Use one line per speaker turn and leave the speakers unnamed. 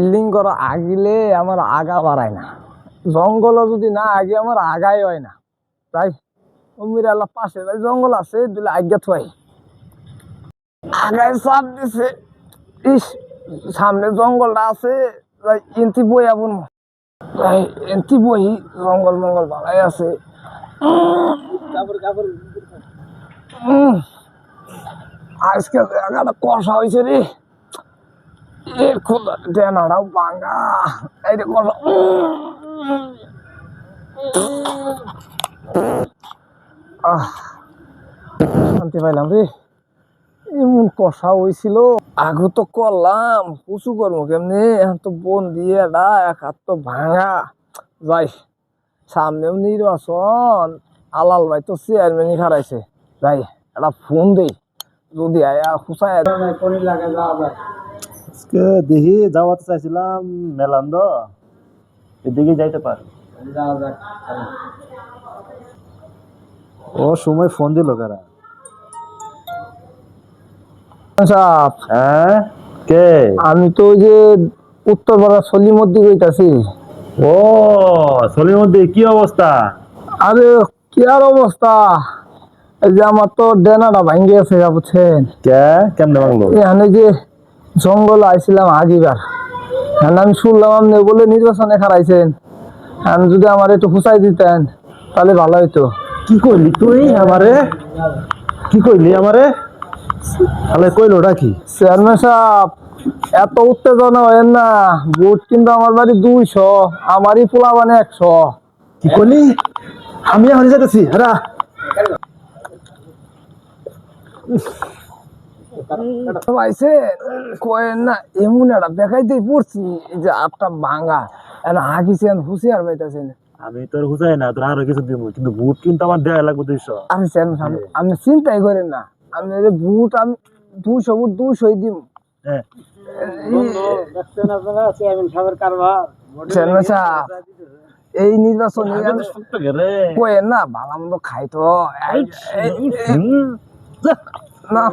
Building করা আগিলে আমার আগা বাড়ায় না। জঙ্গল যদি না আগে আমার আগাই হয় না। তাই অমির আল্লাহ পাশে তাই জঙ্গল আছে দিলে আজ্ঞা থয় আগায় চাপ দিছে। ইস সামনে জঙ্গলটা আছে তাই এনতি বই আপন তাই এনতি বই জঙ্গল মঙ্গল ভালাই আছে। আজকে জায়গাটা কষা হয়েছে রে। এ খোলা ডেনাটাও ভাঙা আহ, শান্তি পাইলাম রে। এমন কষা হয়েছিল আগু তো করলাম, উঁচু করব কেমনি? এখন তো বন দিয়ে এটা এক হাত তো ভাঙা। যাই, সামনেও নির্বাচন। আলাল ভাই তো চেয়ারম্যানই খারাইছে যাই একটা ফোন দেই। যদি আয়া খুচাই
আজকে দেখি যাওয়া তো চাইছিলাম মেলান্দ। এদিকে যাইতে পার। ও সময় ফোন দিল কারা?
সাপ
হ্যাঁ? কে?
আমি তো ওই যে উত্তরপাড়া সলির মধ্যে গইতাছি
ও সলির মধ্যে কি অবস্থা?
আরে কি আর অবস্থা? এই যে আমার তো ডেনাটা ভাঙ্গি আছে বুঝছেন?
কে? কেমনে ভাঙলো?
এখানে যে জঙ্গল আইছিলাম আগিবার। আমি শুনলাম আপনি বলে নির্বাচনে খারাইছেন এখন যদি আমার একটু খুচাই দিতেন তাহলে ভালো হইতো।
কি কইলি তুই আমারে? কি কইলি আমারে? তাহলে কইলো ওটা কি?
চেয়ারম্যান সাহেব এত উত্তেজনা হয় না। ভোট কিন্তু আমার বাড়ি দুইশো আমারই পোলা মানে একশো।
কি কইলি? আমি এখন যেতেছি হ্যাঁ
কয়েন না এমন একটা দেখাইতেই পড়ছি এই যে আটটা ভাঙা। এখন হাগিছেন হুঁশিয়ার পাইতেছেন
আমি তোর হুসাই না তোর আরও কিছু দিব কিন্তু বুট কিন্তু আমার দেয়া লাগবে দুইশো।
আরে চেয়ারম্যান সাহেব চিন্তাই করেন না। আমি বুট আমি দুশো বুট দুশোই দিম।
হ্যাঁ।
চেয়ারম্যান সাহেব এই নির্বাচন কয়েন না ভালো মন্দ খাইতো। না।